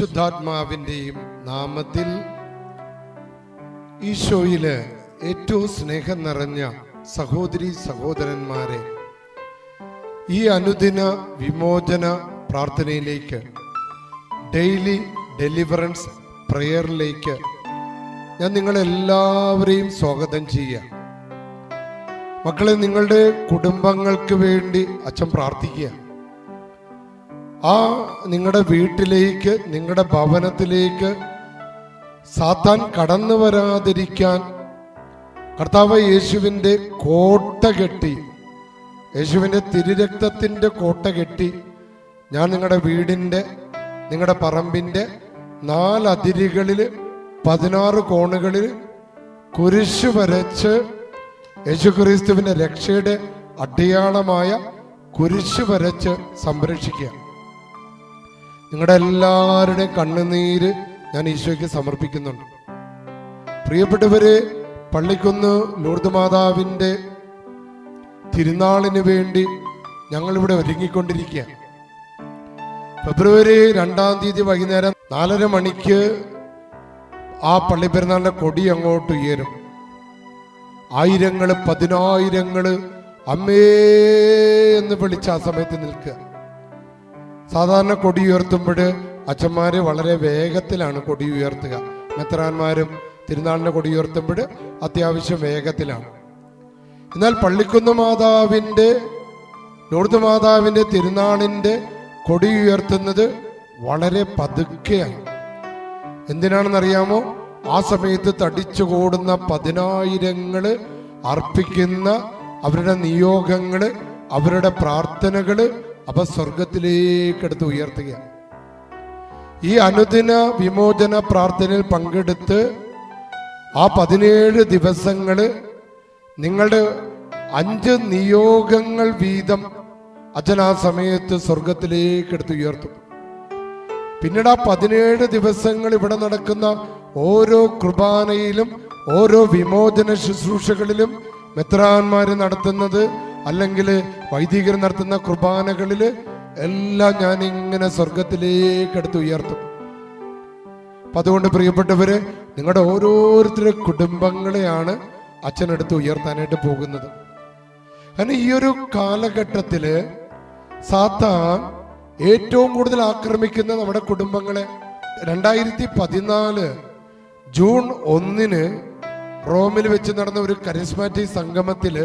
പരിശുദ്ധാത്മാവിന്റെയും നാമത്തിൽ ഈശോയിൽ ഏറ്റവും സ്നേഹം നിറഞ്ഞ സഹോദരി സഹോദരന്മാരെ ഈ അനുദിന വിമോചന പ്രാർത്ഥനയിലേക്ക് ഡെയിലി ഡെലിവറൻസ് പ്രെയറിലേക്ക് ഞാൻ നിങ്ങളെല്ലാവരെയും സ്വാഗതം ചെയ്യാം മക്കളെ നിങ്ങളുടെ കുടുംബങ്ങൾക്ക് വേണ്ടി അച്ഛൻ പ്രാർത്ഥിക്കുക. ആ നിങ്ങളുടെ വീട്ടിലേക്ക് നിങ്ങളുടെ ഭവനത്തിലേക്ക് സാത്താൻ കടന്നു വരാതിരിക്കാൻ കർത്താവ് യേശുവിന്റെ കോട്ട കെട്ടി യേശുവിന്റെ തിരുരക്തത്തിന്റെ കോട്ട കെട്ടി ഞാൻ നിങ്ങളുടെ വീടിന്റെ നിങ്ങളുടെ പറമ്പിന്റെ നാലതിരുകളിൽ പതിനാറ് കോണുകളിൽ കുരിശ് വരച്ച് യേശുക്രിസ്തുവിന്റെ രക്ഷയുടെ അടയാളമായ കുരിശ് വരച്ച് സംരക്ഷിക്കുക. നിങ്ങളുടെ എല്ലാവരുടെയും കണ്ണുനീര് ഞാൻ ഈശോയ്ക്ക് സമർപ്പിക്കുന്നുണ്ട്. പ്രിയപ്പെട്ടവര് പള്ളിക്കുന്ന് ലൂർദ് മാതാവിന്റെ തിരുനാളിന് വേണ്ടി ഞങ്ങളിവിടെ ഒരുങ്ങിക്കൊണ്ടിരിക്കുക ഫെബ്രുവരി രണ്ടാം തീയതി വൈകുന്നേരം നാലര മണിക്ക് ആ പള്ളി പെരുന്നാളിന്റെ കൊടി അങ്ങോട്ട് ഉയരും. ആയിരങ്ങൾ പതിനായിരങ്ങൾ അമ്മേ എന്ന് വിളിച്ച് ആ സമയത്ത് നിൽക്കുക. സാധാരണ കൊടി ഉയർത്തുമ്പോൾ അച്ഛന്മാർ വളരെ വേഗത്തിലാണ് കൊടി ഉയർത്തുക. മെത്രാന്മാരും തിരുനാളിന്റെ കൊടി ഉയർത്തുമ്പോൾ അത്യാവശ്യം വേഗത്തിലാണ്. എന്നാൽ പള്ളിക്കുന്ന് മാതാവിന്റെ ലോർദ് മാതാവിന്റെ തിരുനാളിന്റെ കൊടി ഉയർത്തുന്നത് വളരെ പതുക്കെയാണ്. എന്തിനാണെന്നറിയാമോ? ആ സമയത്ത് തടിച്ചു കൂടുന്ന പതിനായിരങ്ങൾ അർപ്പിക്കുന്ന അവരുടെ നിയോഗങ്ങൾ അവരുടെ പ്രാർത്ഥനകൾ അവ സ്വർഗത്തിലേക്ക് എടുത്ത് ഉയർത്തുക. ഈ അനുദിന വിമോചന പ്രാർത്ഥനയിൽ പങ്കെടുത്ത് ആ പതിനേഴ് ദിവസങ്ങൾ നിങ്ങളുടെ അഞ്ച് നിയോഗങ്ങൾ വീതം അച്ഛൻ ആ സമയത്ത് സ്വർഗത്തിലേക്ക് എടുത്ത് ഉയർത്തും. പിന്നീട് ആ പതിനേഴ് ദിവസങ്ങൾ ഇവിടെ നടക്കുന്ന ഓരോ കുർബാനയിലും ഓരോ വിമോചന ശുശ്രൂഷകളിലും മെത്രാന്മാര് നടത്തുന്നത് അല്ലെങ്കിൽ വൈദികർ നടത്തുന്ന കുർബാനകളിൽ എല്ലാം ഞാൻ ഇങ്ങനെ സ്വർഗത്തിലേക്ക് എടുത്ത് ഉയർത്തും. അപ്പൊ അതുകൊണ്ട് പ്രിയപ്പെട്ടവര് നിങ്ങളുടെ ഓരോരുത്തരുടെ കുടുംബങ്ങളെയാണ് അച്ഛനെടുത്ത് ഉയർത്താനായിട്ട് പോകുന്നത്. കാരണം ഈ ഒരു കാലഘട്ടത്തിൽ സാത്താൻ ഏറ്റവും കൂടുതൽ ആക്രമിക്കുന്ന നമ്മുടെ കുടുംബങ്ങളെ. രണ്ടായിരത്തി പതിനാല് ജൂൺ ഒന്നിന് റോമിൽ വെച്ച് നടന്ന ഒരു കരിസ്മാറ്റിക് സംഗമത്തിൽ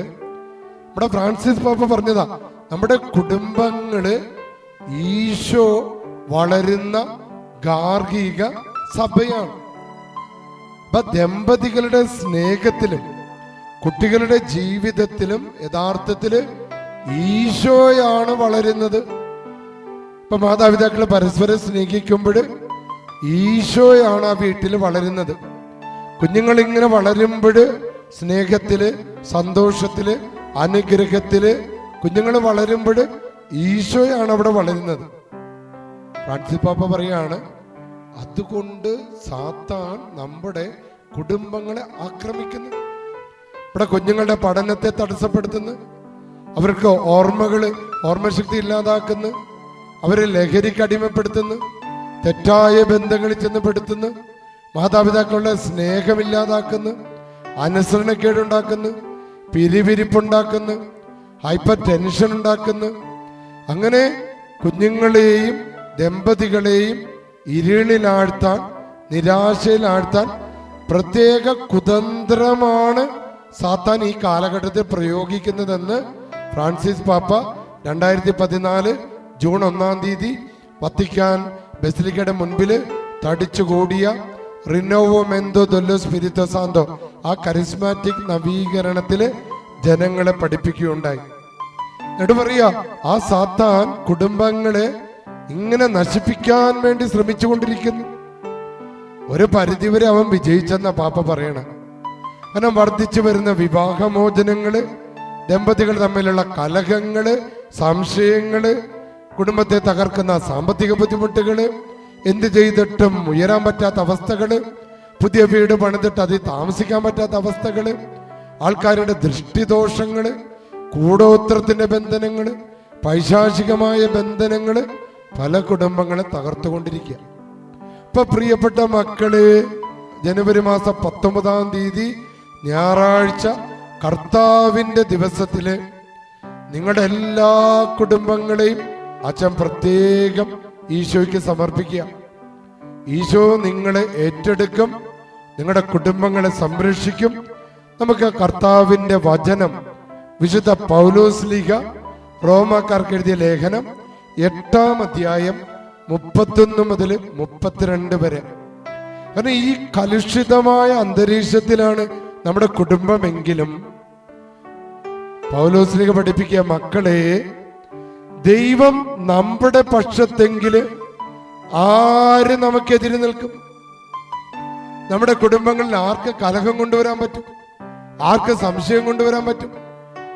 നമ്മുടെ ഫ്രാൻസിസ് പാപ്പ പറഞ്ഞതാ നമ്മുടെ കുടുംബങ്ങൾ ഈശോ വളരുന്ന ഗാർഹിക സഭയാണ്. അപ്പൊ ദമ്പതികളുടെ സ്നേഹത്തിലും കുട്ടികളുടെ ജീവിതത്തിലും യഥാർത്ഥത്തിൽ ഈശോയാണ് വളരുന്നത്. ഇപ്പൊ മാതാപിതാക്കൾ പരസ്പരം സ്നേഹിക്കുമ്പോൾ ഈശോയാണ് ആ വീട്ടിൽ വളരുന്നത്. കുഞ്ഞുങ്ങൾ ഇങ്ങനെ വളരുമ്പോൾ സ്നേഹത്തിൽ സന്തോഷത്തിൽ അനുഗ്രഹത്തിൽ കുഞ്ഞുങ്ങൾ വളരുമ്പോൾ ഈശോയാണ് അവിടെ വളരുന്നത്. ഫ്രാൻസിസ് പാപ്പ പറയാണ് അതുകൊണ്ട് സാത്താൻ നമ്മുടെ കുടുംബങ്ങളെ ആക്രമിക്കുന്നു. ഇവിടെ കുഞ്ഞുങ്ങളുടെ പഠനത്തെ തടസ്സപ്പെടുത്തുന്നു. അവർക്ക് ഓർമ്മകൾ ഓർമ്മശക്തി ഇല്ലാതാക്കുന്നു. അവരെ ലഹരിക്ക് അടിമപ്പെടുത്തുന്നു. തെറ്റായ ബന്ധങ്ങളിൽ ചെന്ന് പെടുത്തുന്നു. മാതാപിതാക്കളുടെ സ്നേഹമില്ലാതാക്കുന്നു അനുസരണക്കേടുണ്ടാക്കുന്നു. പിരിവിരിപ്പുണ്ടാക്കുന്നു ഹൈപ്പർ ടെൻഷൻ ഉണ്ടാക്കുന്നു. അങ്ങനെ കുഞ്ഞുങ്ങളെയും ദമ്പതികളെയും ഇരുളിലാഴ്ത്താൻ നിരാശയിലാഴ്ത്താൻ പ്രത്യേക കുതന്ത്രമാണ് സാത്താൻ ഈ കാലഘട്ടത്തിൽ പ്രയോഗിക്കുന്നതെന്ന് ഫ്രാൻസിസ് പാപ്പ രണ്ടായിരത്തി പതിനാല് ജൂൺ ഒന്നാം തീയതി വത്തിക്കാൻ ബസിലിക്കയുടെ മുൻപിൽ തടിച്ചുകൂടിയ റിനോവോ മെന്തോ ദൊല്ലോ സ്പിരിത്തോ സാന്തോ ആ കരിസ്മാറ്റിക് നവീകരണത്തിൽ ജനങ്ങളെ പഠിപ്പിക്കുകയുണ്ടായി. എന്നിട്ട് പറയാ ആ സാത്താൻ കുടുംബങ്ങളെ ഇങ്ങനെ നശിപ്പിക്കാൻ വേണ്ടി ശ്രമിച്ചുകൊണ്ടിരിക്കുന്നു. ഒരു പരിധിവരെ അവൻ വിജയിച്ചെന്ന പാപ്പ പറയണം. കാരണം വർദ്ധിച്ചു വരുന്ന വിവാഹമോചനങ്ങൾ ദമ്പതികൾ തമ്മിലുള്ള കലഹങ്ങൾ സംശയങ്ങൾ കുടുംബത്തെ തകർക്കുന്ന സാമ്പത്തിക ബുദ്ധിമുട്ടുകൾ എന്ത് ചെയ്തിട്ടും ഉയരാൻ പറ്റാത്ത അവസ്ഥകൾ പുതിയ വീട് പണിതിട്ട് അതിൽ താമസിക്കാൻ പറ്റാത്ത അവസ്ഥകൾ ആൾക്കാരുടെ ദൃഷ്ടിദോഷങ്ങൾ കൂടോത്രത്തിന്റെ ബന്ധനങ്ങൾ പൈശാചികമായ ബന്ധനങ്ങൾ പല കുടുംബങ്ങളെ തകർത്തുകൊണ്ടിരിക്കുക. ഇപ്പൊ പ്രിയപ്പെട്ട മക്കൾ ജനുവരി മാസം പത്തൊമ്പതാം തീയതി ഞായറാഴ്ച കർത്താവിന്റെ ദിവസത്തിൽ നിങ്ങളുടെ എല്ലാ കുടുംബങ്ങളെയും അച്ഛൻ പ്രത്യേകം ഈശോയ്ക്ക് സമർപ്പിക്കുക. ഈശോ നിങ്ങളെ ഏറ്റെടുക്കും നിങ്ങളുടെ കുടുംബങ്ങളെ സംരക്ഷിക്കും നമുക്ക് കർത്താവിന്റെ വചനം വിശുദ്ധ പൗലോസ് ലീഗ റോമാക്കാർക്ക് എഴുതിയ ലേഖനം എട്ടാം അധ്യായം മുപ്പത്തൊന്ന് മുതൽ മുപ്പത്തിരണ്ട് വരെ. കാരണം ഈ കലുഷിതമായ അന്തരീക്ഷത്തിലാണ് നമ്മുടെ കുടുംബമെങ്കിലും പൗലോസ് ലീഗ പഠിപ്പിക്കുക മക്കളെ ദൈവം നമ്മുടെ പക്ഷത്തെങ്കിൽ ആര് നമുക്കെതിരെ നിൽക്കും? നമ്മുടെ കുടുംബങ്ങളിൽ ആർക്ക് കലഹം കൊണ്ടുവരാൻ പറ്റും? ആർക്ക് സംശയം കൊണ്ടുവരാൻ പറ്റും?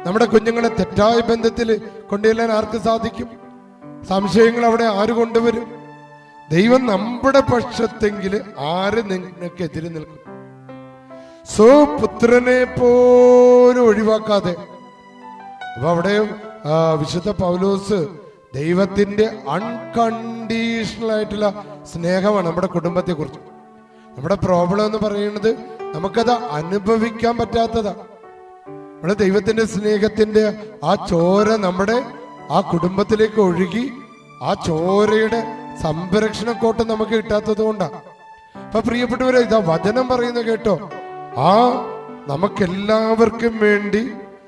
നമ്മുടെ കുഞ്ഞുങ്ങളെ തെറ്റായ ബന്ധത്തിൽ കൊണ്ടുചെല്ലാൻ ആർക്ക് സാധിക്കും? സംശയങ്ങൾ അവിടെ ആര് കൊണ്ടുവരും? ദൈവം നമ്മുടെ പക്ഷത്തെങ്കിൽ ആര് നിങ്ങൾക്ക് എതിരെ നിൽക്കും? സോ സ്വപുത്രനെ പോലും ഒഴിവാക്കാതെ. അപ്പൊ അവിടെ വിശുദ്ധ പൗലോസ് ദൈവത്തിന്റെ അൺകണ്ടീഷണൽ ആയിട്ടുള്ള സ്നേഹമാണ് നമ്മുടെ കുടുംബത്തെ കുറിച്ച് നമ്മുടെ പ്രോബ്ലം എന്ന് പറയുന്നത് നമുക്കത് അനുഭവിക്കാൻ പറ്റാത്തതാ. നമ്മുടെ ദൈവത്തിന്റെ സ്നേഹത്തിന്റെ ആ ചോര നമ്മുടെ ആ കുടുംബത്തിലേക്ക് ഒഴുകി ആ ചോരയുടെ സംരക്ഷണ കോട്ട നമുക്ക് കിട്ടാത്തത് കൊണ്ടാണ് അപ്പൊ പ്രിയപ്പെട്ടവരെ ഇതാ വചനം പറയുന്ന കേട്ടോ. ആ നമുക്കെല്ലാവർക്കും വേണ്ടി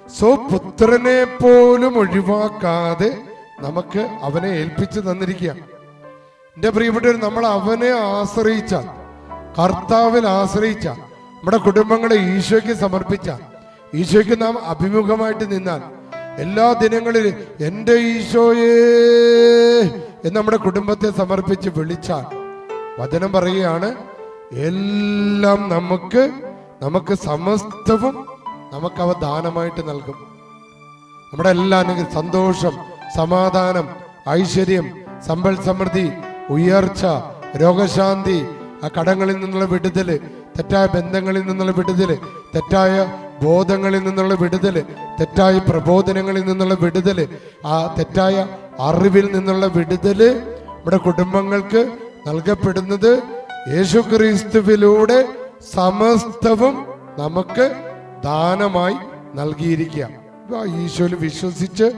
സ്വപുത്രനെ പോലും ഒഴിവാക്കാതെ നമുക്ക് അവനെ ഏൽപ്പിച്ചു തന്നിരിക്കുക. എന്റെ പ്രിയപ്പെട്ടവർ നമ്മൾ അവനെ ആശ്രയിച്ചാൽ കർത്താവിൽ ആശ്രയിച്ച നമ്മുടെ കുടുംബങ്ങളെ ഈശോയ്ക്ക് സമർപ്പിച്ച ഈശോയ്ക്ക് നാം അഭിമുഖമായിട്ട് നിന്നാൽ എല്ലാ ദിനങ്ങളിലും എന്റെ ഈശോയേ എന്ന് നമ്മുടെ കുടുംബത്തെ സമർപ്പിച്ച് വിളിച്ചാൽ വചനം പറയുകയാണ് എല്ലാം നമുക്ക് നമുക്ക് സമസ്തവും നമുക്ക് അവ ദാനമായിട്ട് നൽകും. നമ്മുടെ എല്ലാ സന്തോഷം സമാധാനം ഐശ്വര്യം സമ്പൽ സമൃദ്ധി ഉയർച്ച രോഗശാന്തി ആ കടങ്ങളിൽ നിന്നുള്ള വിടുതൽ തെറ്റായ ബന്ധങ്ങളിൽ നിന്നുള്ള വിടുതൽ തെറ്റായ ബോധങ്ങളിൽ നിന്നുള്ള വിടുതൽ തെറ്റായ പ്രബോധനങ്ങളിൽ നിന്നുള്ള വിടുതൽ ആ തെറ്റായ അറിവിൽ നിന്നുള്ള വിടുതൽ നമ്മുടെ കുടുംബങ്ങൾക്ക് നൽകപ്പെടുന്നത് യേശു ക്രിസ്തുവിലൂടെ സമസ്തവും നമുക്ക് ദാനമായി നൽകിയിരിക്കുക. ഈശോയിൽ വിശ്വസിച്ച്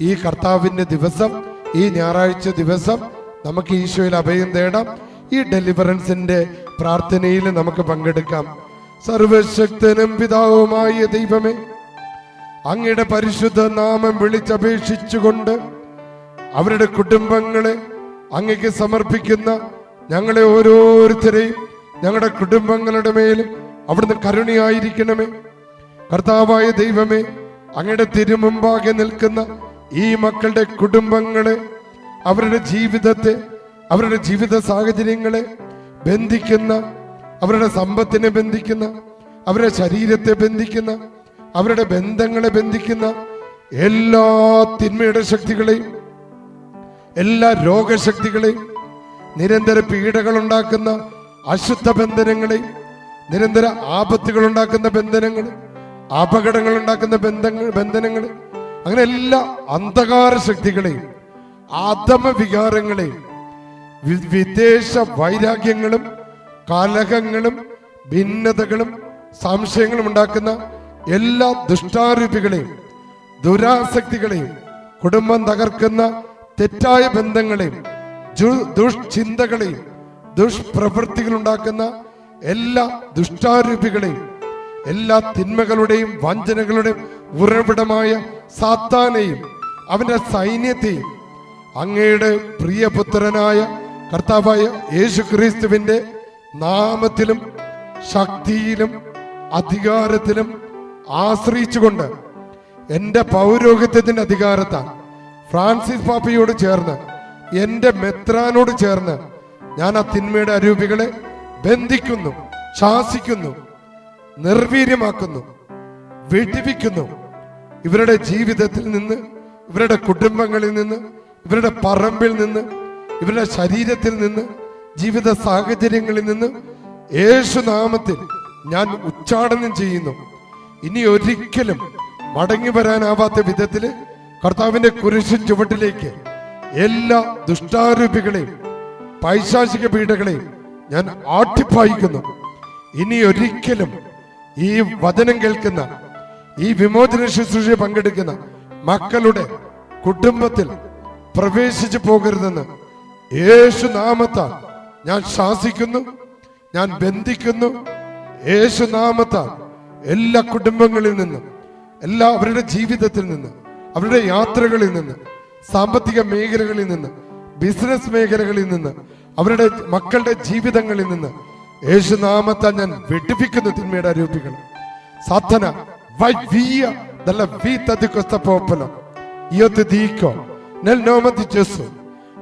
ഈ കർത്താവിന്റെ ദിവസം ഈ ഞായറാഴ്ച ദിവസം നമുക്ക് ഈശോയിൽ അഭയം തേടാം. ഈ ഡെലിവറൻസിന്റെ പ്രാർത്ഥനയിൽ നമുക്ക് പങ്കെടുക്കാം. സർവശക്തനും പിതാവുമായ ദൈവമേ അങ്ങയുടെ പരിശുദ്ധ നാമം വിളിച്ചപേക്ഷിച്ചുകൊണ്ട് അവരുടെ കുടുംബങ്ങളെ അങ്ങക്ക് സമർപ്പിക്കുന്ന ഞങ്ങളെ ഓരോരുത്തരെയും ഞങ്ങളുടെ കുടുംബങ്ങളുടെ മേലും അവിടുന്ന് കരുണയായിരിക്കണമേ. കർത്താവായ ദൈവമേ അങ്ങയുടെ തിരുമുമ്പാകെ നിൽക്കുന്ന ഈ മക്കളുടെ കുടുംബങ്ങളെ അവരുടെ ജീവിതത്തെ അവരുടെ ജീവിത സാഹചര്യങ്ങളെ ബന്ധിക്കുന്ന അവരുടെ സമ്പത്തിനെ ബന്ധിക്കുന്ന അവരുടെ ശരീരത്തെ ബന്ധിക്കുന്ന അവരുടെ ബന്ധങ്ങളെ ബന്ധിക്കുന്ന എല്ലാ തിന്മയുടെ ശക്തികളെയും എല്ലാ രോഗശക്തികളെയും നിരന്തര പീഡകൾ ഉണ്ടാക്കുന്ന അശുദ്ധ ബന്ധനങ്ങളെയും നിരന്തര ആപത്തുകൾ ഉണ്ടാക്കുന്ന ബന്ധനങ്ങൾ അപകടങ്ങൾ ഉണ്ടാക്കുന്ന ബന്ധങ്ങൾ ബന്ധനങ്ങൾ അങ്ങനെ എല്ലാ അന്ധകാര ശക്തികളെയും ആദമ വികാരങ്ങളെയും വിദേശ വൈരാഗ്യങ്ങളും കലഹങ്ങളും ഭിന്നതകളും സംശയങ്ങളും ഉണ്ടാക്കുന്ന എല്ലാ ദുഷ്ടാരൂപികളെയും ദുരാസക്തികളെയും കുടുംബം തകർക്കുന്ന തെറ്റായ ബന്ധങ്ങളെയും ദുഷ്ചിന്തകളെയും ദുഷ്പ്രവൃത്തികൾ ഉണ്ടാക്കുന്ന എല്ലാ ദുഷ്ടാരൂപികളെയും എല്ലാ തിന്മകളുടെയും വഞ്ചനകളുടെയും ഉറവിടമായ സാത്താനെയും അവന്റെ സൈന്യത്തെയും അങ്ങയുടെ പ്രിയപുത്രനായ കർത്താവായ യേശു ക്രിസ്തുവിന്റെ നാമത്തിലും ശക്തിയിലും അധികാരത്തിലും ആശ്രയിച്ചുകൊണ്ട് എന്റെ പൗരോഹിത്യത്തിന്റെ അധികാരത്താൽ ഫ്രാൻസിസ് പാപ്പയോട് ചേർന്ന് എന്റെ മെത്രാനോട് ചേർന്ന് ഞാൻ ആ തിന്മയുടെ അരൂപികളെ ബന്ധിക്കുന്നു ശാസിക്കുന്നു നിർവീര്യമാക്കുന്നു വെടിവിക്കുന്നു. ഇവരുടെ ജീവിതത്തിൽ നിന്ന് ഇവരുടെ കുടുംബങ്ങളിൽ നിന്ന് ഇവരുടെ പറമ്പിൽ നിന്ന് ഇവരുടെ ശരീരത്തിൽ നിന്ന് ജീവിത സാഹചര്യങ്ങളിൽ നിന്ന് യേശുനാമത്തിൽ ഞാൻ ഉച്ചാടനം ചെയ്യുന്നു. ഇനി ഒരിക്കലും മടങ്ങി വരാനാവാത്ത വിധത്തിൽ കർത്താവിന്റെ കുരിശു ചുവട്ടിലേക്ക് എല്ലാ ദുഷ്ടാരൂപികളെയും പൈശാചിക പീഠകളെയും ഞാൻ ആട്ടിപ്പായിക്കുന്നു. ഇനി ഒരിക്കലും ഈ വചനം കേൾക്കുന്ന ഈ വിമോചന ശുശ്രൂഷ പങ്കെടുക്കുന്ന മക്കളുടെ കുടുംബത്തിൽ പ്രവേശിച്ചു പോകരുതെന്ന് യേശു നാമത്താൽ ഞാൻ ശാസിക്കുന്നു ഞാൻ ബന്ധിക്കുന്നു. യേശു നാമത്താൽ എല്ലാ കുടുംബങ്ങളിൽ നിന്നും എല്ലാ അവരുടെ ജീവിതത്തിൽ നിന്ന് അവരുടെ യാത്രകളിൽ നിന്ന് സാമ്പത്തിക മേഖലകളിൽ നിന്ന് ബിസിനസ് മേഖലകളിൽ നിന്ന് അവരുടെ മക്കളുടെ ജീവിതങ്ങളിൽ നിന്ന് യേശു നാമത്താൽ ഞാൻ വെട്ടിപ്പിക്കുന്നു തിന്മയുടെ ആരോപികൾ സാധന vai via dalla vita di questo popolo. Io ti dico,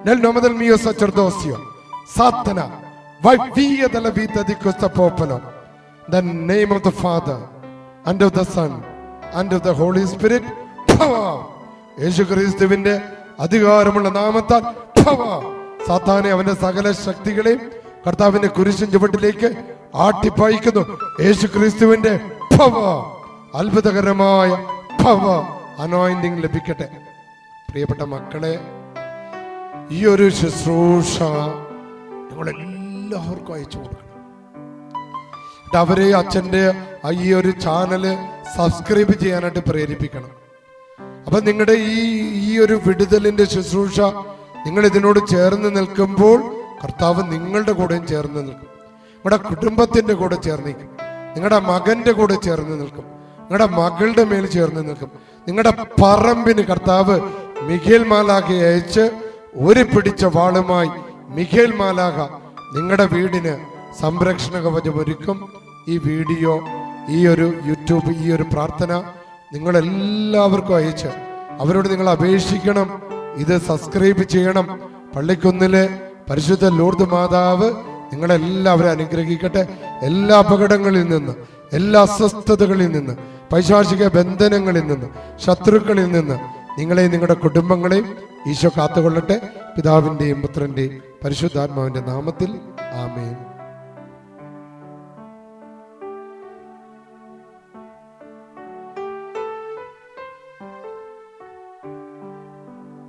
nel nome del mio sacerdozio, Satana, vai via dalla vita di questo popolo. In the name of the Father, and of the Son, and of the Holy Spirit. യേശു ക്രിസ്തുവിന്റെ അധികാരമുള്ള നാമത്താൽ സാത്താനെ അവന്റെ സകല ശക്തികളെയും കർത്താവിന്റെ കുരിശൻ ചുവട്ടിലേക്ക് ആട്ടിപ്പായിക്കുന്നു യേശു ക്രിസ്തുവിന്റെ അത്ഭുതകരമായ anointing ലഭിക്കട്ടെ പ്രിയപ്പെട്ട മക്കളെ ഈ ഒരു ശുശ്രൂഷ ഞങ്ങളെല്ലാവർക്കും അയച്ചു കൊടുക്കണം. അവരെ അച്ഛന്റെ ഈ ഒരു ചാനൽ സബ്സ്ക്രൈബ് ചെയ്യാനായിട്ട് പ്രേരിപ്പിക്കണം. അപ്പം നിങ്ങളുടെ ഈ ഈ ഒരു വിടുതലിന്റെ ശുശ്രൂഷ നിങ്ങൾ ഇതിനോട് ചേർന്ന് നിൽക്കുമ്പോൾ കർത്താവ് നിങ്ങളുടെ കൂടെയും ചേർന്ന് നിൽക്കും. നിങ്ങളുടെ കുടുംബത്തിന്റെ കൂടെ ചേർന്ന് നിൽക്കും. നിങ്ങളുടെ മകന്റെ കൂടെ ചേർന്ന് നിൽക്കും. നിങ്ങളുടെ മകളുടെ മേൽ ചേർന്ന് നിൽക്കും. നിങ്ങളുടെ പറമ്പിന് കർത്താവ് മിഖേൽ മാലാഖയെ അയച്ച് ഒരു പിടിച്ച വാളുമായി മിഖേൽ മാലാഖ നിങ്ങളുടെ വീടിന് സംരക്ഷണ കവചം ഒരുക്കും ഈ വീഡിയോ ഈ ഒരു യൂട്യൂബ് ഈ ഒരു പ്രാർത്ഥന നിങ്ങളെല്ലാവർക്കും അയച്ച് അവരോട് നിങ്ങൾ അപേക്ഷിക്കണം. ഇത് സബ്സ്ക്രൈബ് ചെയ്യണം. പള്ളിക്കുന്നിലെ പരിശുദ്ധ ലൂർദ് മാതാവ് നിങ്ങളെല്ലാവരും അനുഗ്രഹിക്കട്ടെ. എല്ലാ അപകടങ്ങളിൽ നിന്ന് എല്ലാ അസ്വസ്ഥതകളിൽ നിന്ന് പൈശാചിക ബന്ധനങ്ങളിൽ നിന്ന് ശത്രുക്കളിൽ നിന്ന് നിങ്ങളെയും നിങ്ങളുടെ കുടുംബങ്ങളെയും ഈശോ കാത്തുകൊള്ളട്ടെ. പിതാവിന്റെയും പുത്രന്റെയും പരിശുദ്ധാത്മാവിന്റെ നാമത്തിൽ ആമേൻ.